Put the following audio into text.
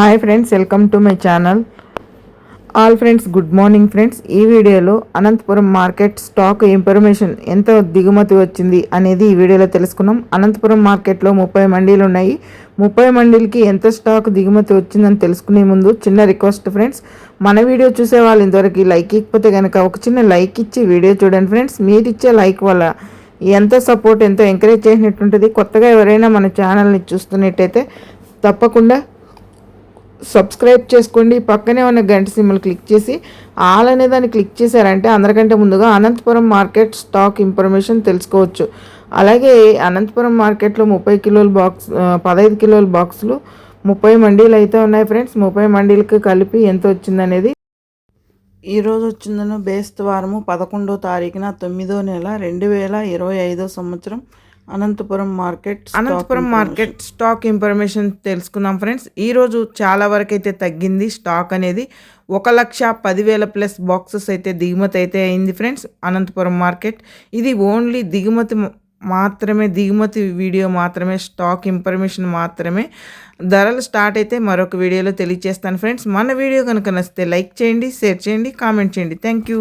Hi friends welcome to my channel all friends good morning friends ఈ వీడియోలో Anantapuram market stock information ఎంత దిగుమతి వచ్చింది అనేది ఈ వీడియోలో తెలుసుకున్నాం. అనంతపురం మార్కెట్లో ముప్పై మండీలు ఉన్నాయి. ముప్పై మండీలకి ఎంత స్టాక్ దిగుమతి వచ్చిందని తెలుసుకునే ముందు చిన్న రిక్వెస్ట్ ఫ్రెండ్స్ మన వీడియో చూసే వాళ్ళు ఇంతవరకు లైక్ ఇకపోతే కనుక ఒక చిన్న లైక్ ఇచ్చి వీడియో చూడండి ఫ్రెండ్స్ మీరు ఇచ్చే లైక్ వల్ల ఎంత సపోర్ట్ ఎంతో ఎంకరేజ్ చేసినట్టుంటుంది. కొత్తగా ఎవరైనా మన ఛానల్ని చూస్తున్నట్టయితే తప్పకుండా సబ్స్క్రైబ్ చేసుకోండి. పక్కనే ఉన్న గంట సింబల్ క్లిక్ చేసి ఆల్ అనే దాన్ని క్లిక్ చేశారంటే అందరికంటే ముందుగా అనంతపురం మార్కెట్ స్టాక్ ఇన్ఫర్మేషన్ తెలుసుకోవచ్చు. అలాగే అనంతపురం మార్కెట్లో ముప్పై కిలోల బాక్స్ పదహైదు కిలోల బాక్సులు ముప్పై మండీలు అయితే ఉన్నాయి ఫ్రెండ్స్. ముప్పై మండీలకి కలిపి ఎంత వచ్చిందనేది. ఈరోజు రోజు వచ్చిందను బేస్తవారము పదకొండో తారీఖున తొమ్మిదో నెల రెండు వేల ఇరవై ఐదో సంవత్సరం. Anantapuram market Anantapuram market stock information తెలుసుకుందాం ఫ్రెండ్స్ ఈ రోజు చాలా వరకు అయితే తగ్గింది. స్టాక్ అనేది ఒక లక్ష పదివేల ప్లస్ బాక్సెస్ అయితే దిగుమతి అయితే అయింది ఫ్రెండ్స్ అనంతపురం మార్కెట్. ఇది ఓన్లీ దిగుమతి మాత్రమే దిగుమతి వీడియో మాత్రమే స్టాక్ ఇన్ఫర్మేషన్ మాత్రమే. ధరలు స్టార్ట్ అయితే మరొక వీడియోలో తెలియజేస్తాను ఫ్రెండ్స్ మన వీడియో కనుక నచ్చితే లైక్ చేయండి షేర్ చేయండి కామెంట్ చేయండి. Thank you